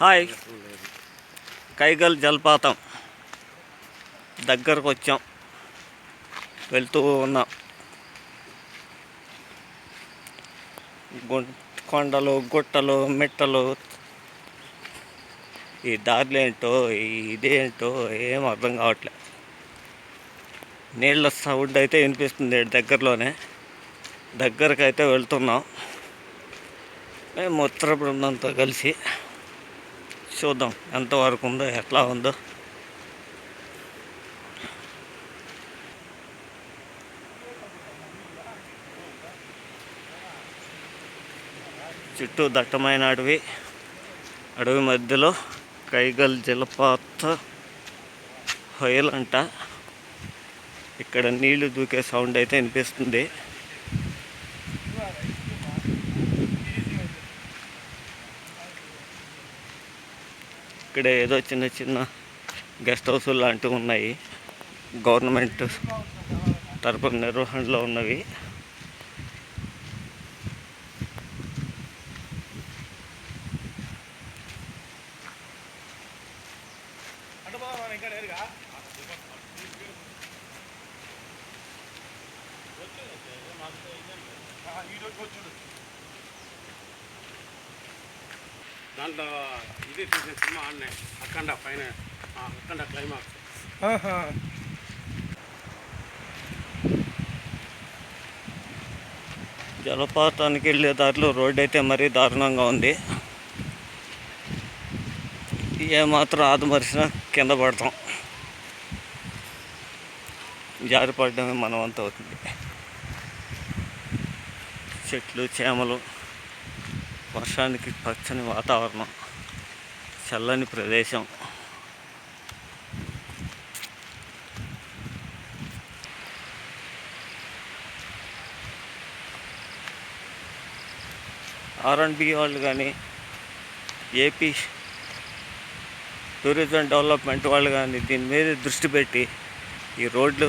Hi. Kaigal జలపాతం దగ్గరకు వచ్చాం. వెళ్తూ ఉన్నాం. గు- కొండలు గుట్టలు మిట్టలు. ఈ దారులు ఏంటో ఇదేంటో ఏం అర్థం కావట్లే. నీళ్ళ సౌండ్ అయితే వినిపిస్తుంది దగ్గరలోనే. దగ్గరకైతే వెళ్తున్నాం. మేము ఉత్తర బృందంతో కలిసి చూద్దాం ఎంతవరకు ఉందో ఎట్లా ఉందో. చుట్టూ దట్టమైన అడవి అడవి మధ్యలో కైగల్ జలపాత హొయలంట. ఇక్కడ నీళ్ళు దూకే సౌండ్ అయితే వినిపిస్తుంది. ఇక్కడ ఏదో చిన్న చిన్న గెస్ట్ హౌస్ లాంటివి ఉన్నాయి. గవర్నమెంట్ తరపు నిర్వహణలో ఉన్నవి. పాతానికి వెళ్ళే దారిలో రోడ్ అయితే మరీ దారుణంగా ఉంది. ఏమాత్రం ఆదమరిసినా కింద పడతాం. జారి పడడమే మనం అంత అవుతుంది. చెట్లు చేమలు వర్షానికి పచ్చని వాతావరణం చల్లని ప్రదేశం. ఆర్ఎండ్బి వాళ్ళు కానీ ఏపీ టూరిజం డెవలప్మెంట్ వాళ్ళు కానీ దీని మీద దృష్టి పెట్టి ఈ రోడ్లు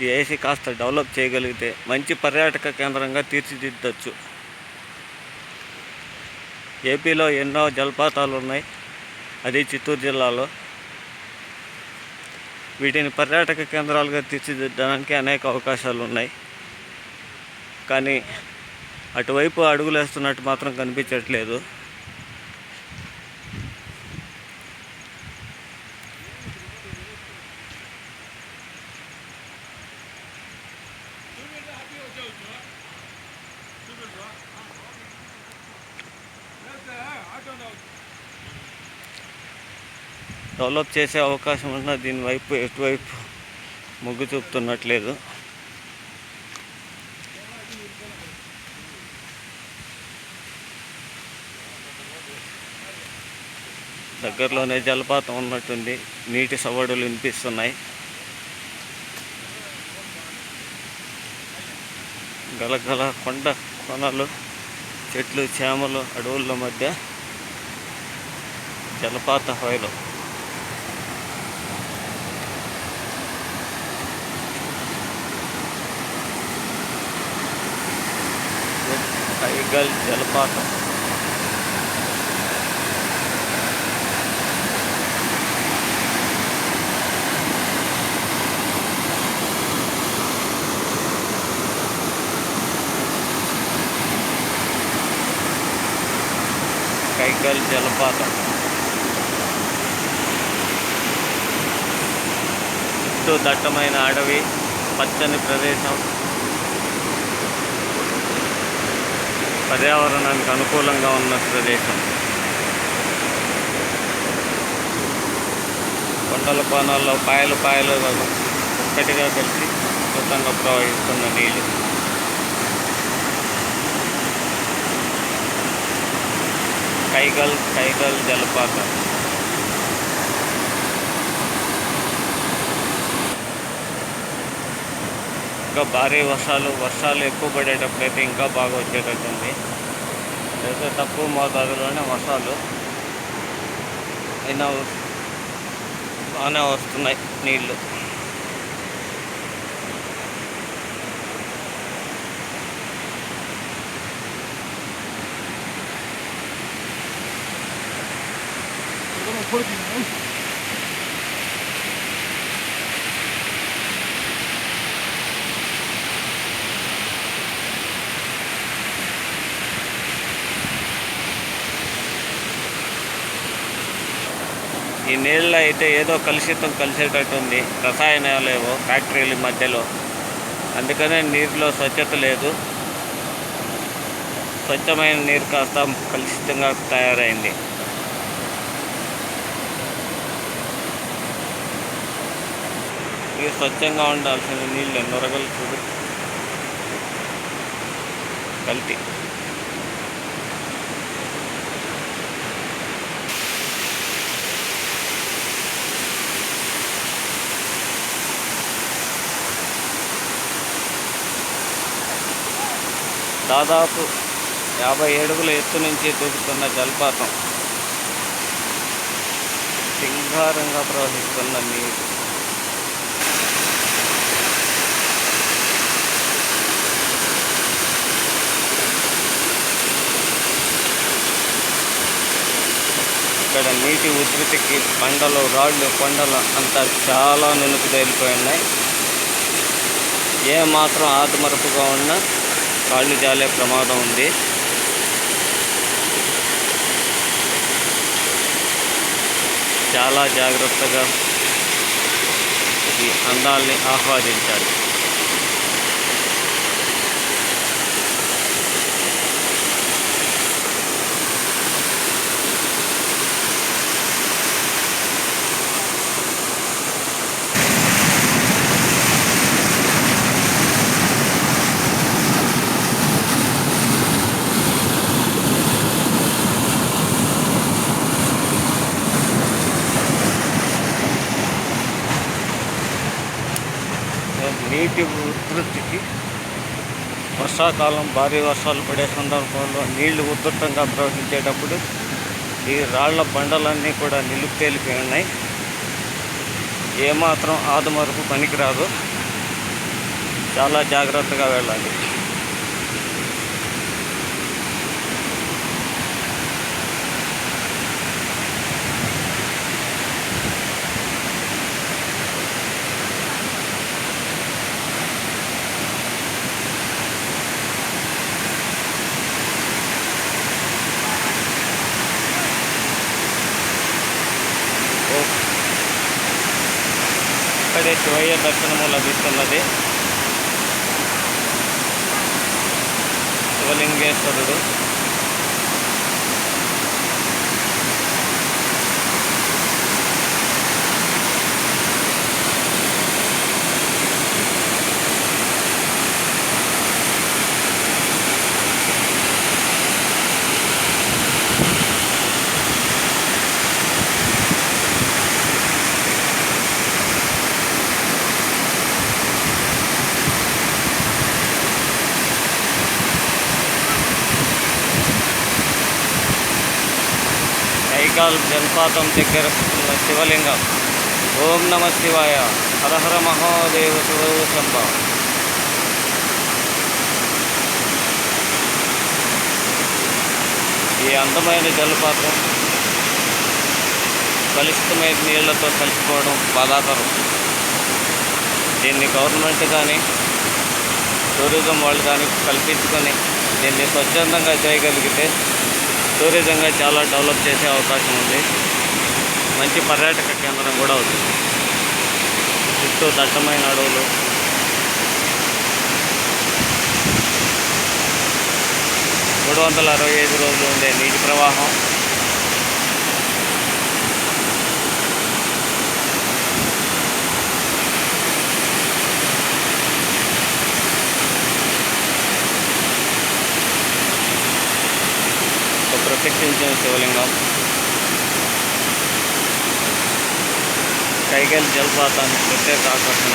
వేసి కాస్త డెవలప్ చేయగలిగితే మంచి పర్యాటక కేంద్రంగా తీర్చిదిద్దచ్చు. ఏపీలో ఎన్నో జలపాతాలు ఉన్నాయి. అది చిత్తూరు జిల్లాలో. వీటిని పర్యాటక కేంద్రాలుగా తీర్చిదిద్దడానికి అనేక అవకాశాలు ఉన్నాయి కానీ అటువైపు అడుగులేస్తున్నట్టు మాత్రం కనిపించట్లేదు. డెవలప్ చేసే అవకాశం ఉన్న దీనివైపు ఎటువైపు మొగ్గు చూపుతున్నట్లేదు. దగ్గరలోనే జలపాతం ఉన్నట్టుంది నీటి సవడులు వినిపిస్తున్నాయి. గలగల కొండ కొనలు చెట్లు చేమలు అడవుల మధ్య జలపాత హోయలు. టైగల్ జలపాతం కైగల్ జలపాతం చుట్టూ దట్టమైన అడవి పచ్చని ప్రదేశం. పర్యావరణానికి అనుకూలంగా ఉన్న ప్రదేశం. కొండల కోణాల్లో పాయలు పాయలు ఒక్కటిగా కలిసి అద్భుతంగా ప్రవహిస్తున్న నీళ్ళు కైగల్ కైగల్ జలపాతం. ఇంకా భారీ వర్షాలు వర్షాలు ఎక్కువ పడేటప్పుడైతే ఇంకా బాగా వచ్చేటట్టుంది. అయితే తక్కువ మోతాదులోనే వర్షాలు అయినా బాగానే వస్తున్నాయి నీళ్ళు ఈ నీళ్ళలో అయితే ఏదో కలుషితం కలిసేటట్టు ఉంది. రసాయనాలు ఏవో ఫ్యాక్టరీల మధ్యలో. అందుకనే నీటిలో స్వచ్ఛత లేదు. స్వచ్ఛమైన నీరు కాస్త కలుషితంగా తయారైంది. ఇది స్వచ్ఛంగా ఉండాల్సిన నీళ్ళు నొరగలు చూడు. కల్తీ. దాదాపు యాభై ఏడుగుల ఎత్తు నుంచి దూకుతున్న జలపాతం. సింగారంగా ప్రవహిస్తున్న నీరు. ఇక్కడ నీటి ఉధృతికి బండలు రాళ్ళు కొండలు అంతా చాలా నునుకు తేలిపోయి ఉన్నాయి ఏ మాత్రం ఆత్మరపుగా ఉన్నా కాళ్ళు జాలే ప్రమాదం ఉంది. చాలా జాగ్రత్తగా ఈ అందాల్ని ఆహ్వాదించాలి నీటి ఉధృతికి వర్షాకాలం భారీ వర్షాలు పడే సందర్భంలో నీళ్ళు ఉధృతంగా ప్రవహించేటప్పుడు ఈ రాళ్ళ బండలన్నీ కూడా నిలుపు తేలిపోయి ఉన్నాయి ఏమాత్రం ఆదమరుపు పనికిరాదు. చాలా జాగ్రత్తగా వెళ్ళాలి. శివయ్య దర్శనము లభిస్తున్నది శివలింగేశ్వరుడు జలపాతం దగ్గర ఉన్న శివలింగం. ఓం నమ శివాయ. హరహర హర మహాదేవ శివశంభ ఈ అందమైన జలపాతం కలుషితమైన నీళ్ళతో కలిసిపోవడం బాధాకరం. దీన్ని గవర్నమెంట్ కానీ టూరిజం వాళ్ళు కానీ కల్పించుకొని దీన్ని స్వచ్ఛందంగా చేయగలిగితే టూరిజంగా చాలా డెవలప్ చేసే అవకాశం ఉంది. మంచి పర్యాటక కేంద్రం కూడా అవుతుంది చుట్టూ దట్టమైన అడవులు. మూడు వందల అరవై ఐదు రోజులు ఉండే నీటి ప్రవాహం. ఒక ప్రత్యక్షించిన శివలింగం. కైగల్ జలపాతానికి ప్రత్యేక ఆకర్షణ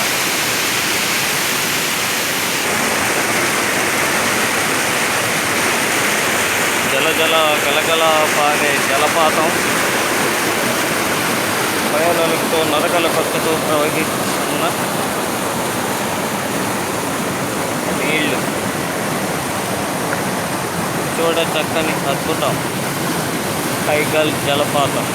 జల జల పారే జలపాతం. పయనలతో నరకల కొత్తతో ప్రవహిస్తున్న నీళ్ళు. చూడ చక్కని అద్భుతం. కైగల్ జలపాతం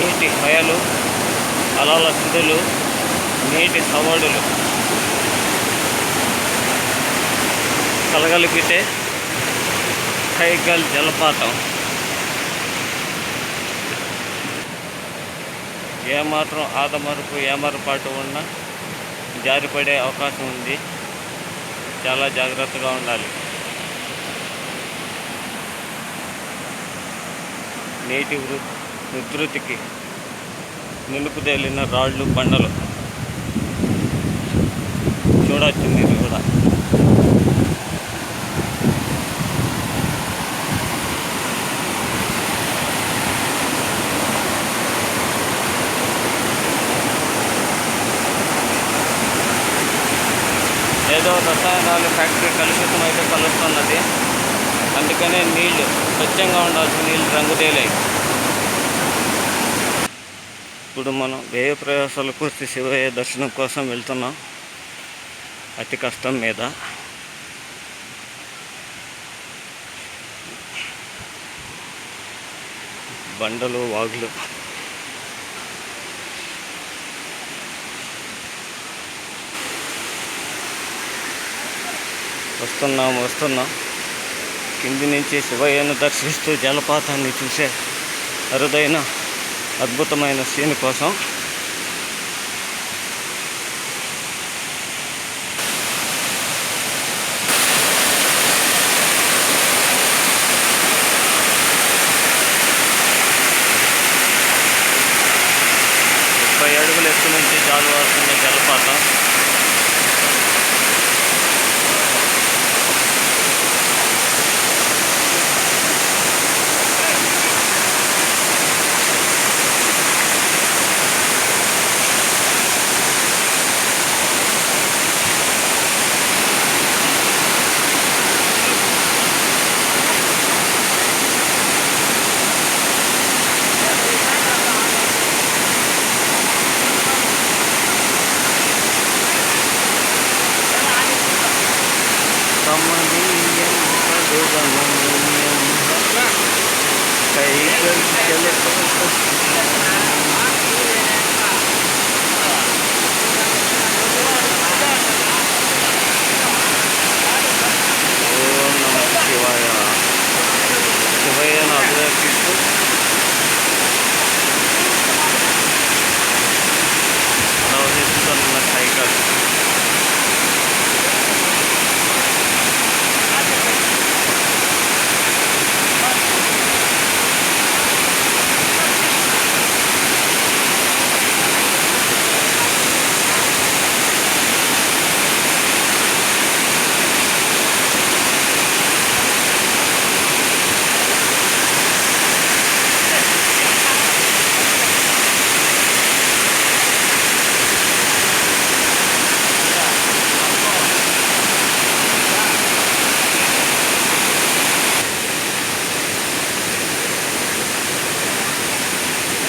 నీటి హయలు అలల సుడులు నీటి సవడులు కలిపితే కైగల్ జలపాతం. ఏమాత్రం ఆదమరుపు ఏమరపాటు ఉన్నా జారిపడే అవకాశం ఉంది. చాలా జాగ్రత్తగా ఉండాలి. నీటి వృ ఉధృతికి నిలుపుదేలిన రాళ్ళు బండలు. చూడొచ్చు మీరు కూడా ఏదో రసాయనాలు ఫ్యాక్టరీ కలుషితం అయితే కలుస్తున్నది. అందుకనే నీళ్ళు స్వచ్ఛంగా ఉండాల్సిన నీళ్ళు రంగు తేలాయి ఇప్పుడు మనం వ్యయ ప్రయాసాలు పూర్తి శివయ్య దర్శనం కోసం వెళ్తున్నాం. అతి కష్టం మీద. బండలు వాగులు వస్తున్నాం వస్తున్నాం. కింది నుంచి శివయ్యను దర్శిస్తూ జలపాతాన్ని చూసే అరుదైన అద్భుతమైన సీన్ కోసం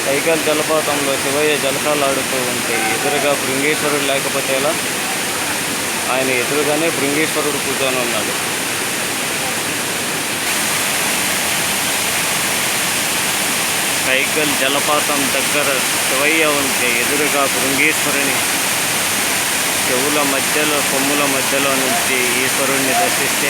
సైకల్ జలపాతంలో శివయ్య జలకాలాడుతూ ఉంటే ఎదురుగా భృంగేశ్వరుడు లేకపోతే ఎలా? ఆయన ఎదురుగానే భృంగేశ్వరుడు కూర్చొని ఉన్నాడు. కైకల్ జలపాతం దగ్గర శివయ్య ఉంటే ఎదురుగా భృంగేశ్వరుని చెవుల మధ్యలో కొమ్ముల మధ్యలో నుంచి ఈశ్వరుణ్ణి దర్శిస్తే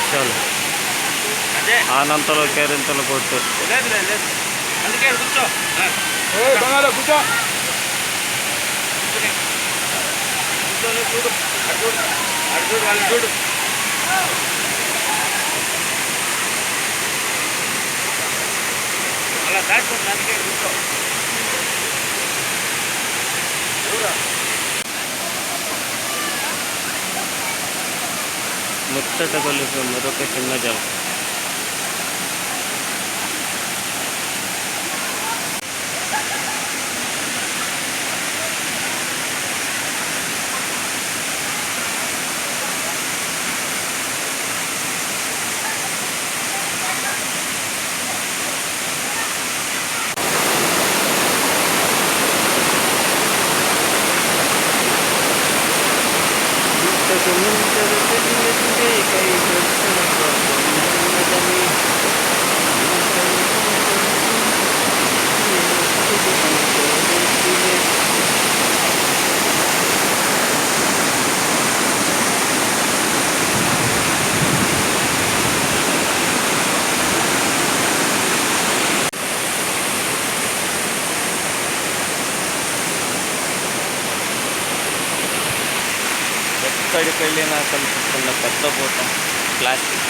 అటు చూడు. వాళ్ళు చూడు అలా దాచుకుంటుంది అందుకే కూర్చో. ముచ్చట కొలిపి మరొక చిన్న జలం సైడ్కి వెళ్ళినా కలుపుతున్న పెద్ద పూతం ప్లాస్టిక్.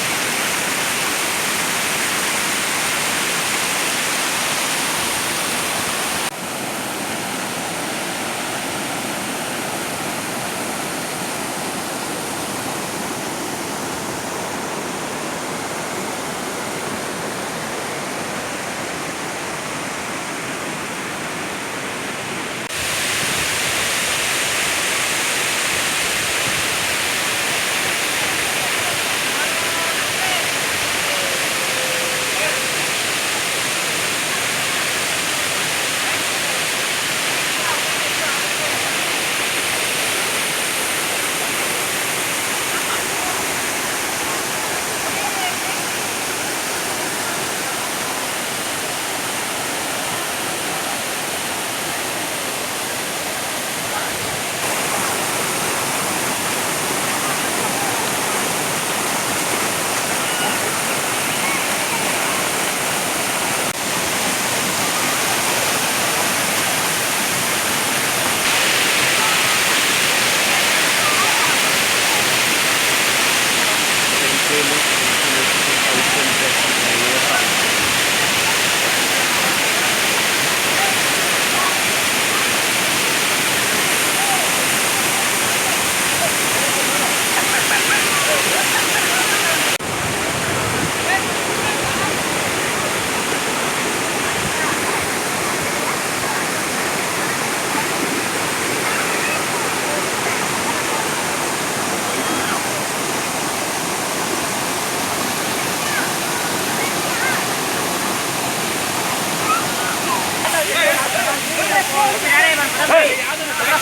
Các!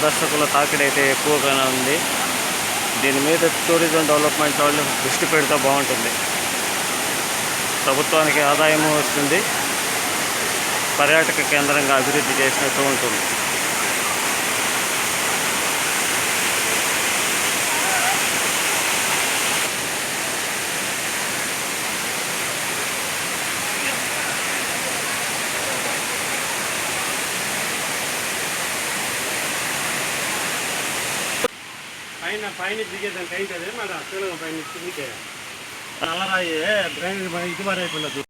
సందర్శకుల తాకిడి అయితే ఎక్కువగానే ఉంది. దీని మీద టూరిజం డెవలప్మెంట్ వాళ్ళు దృష్టి పెడితే బాగుంటుంది. ప్రభుత్వానికి ఆదాయము వస్తుంది. పర్యాటక కేంద్రంగా అభివృద్ధి చేసినట్టు ఉంటుంది. పైన దిగేదానికి అయితే మన శ్రీలంక పైన కిందికే. నల్లరాయి డ్రైనేజ్ ఇది మరి అయిపోయింది?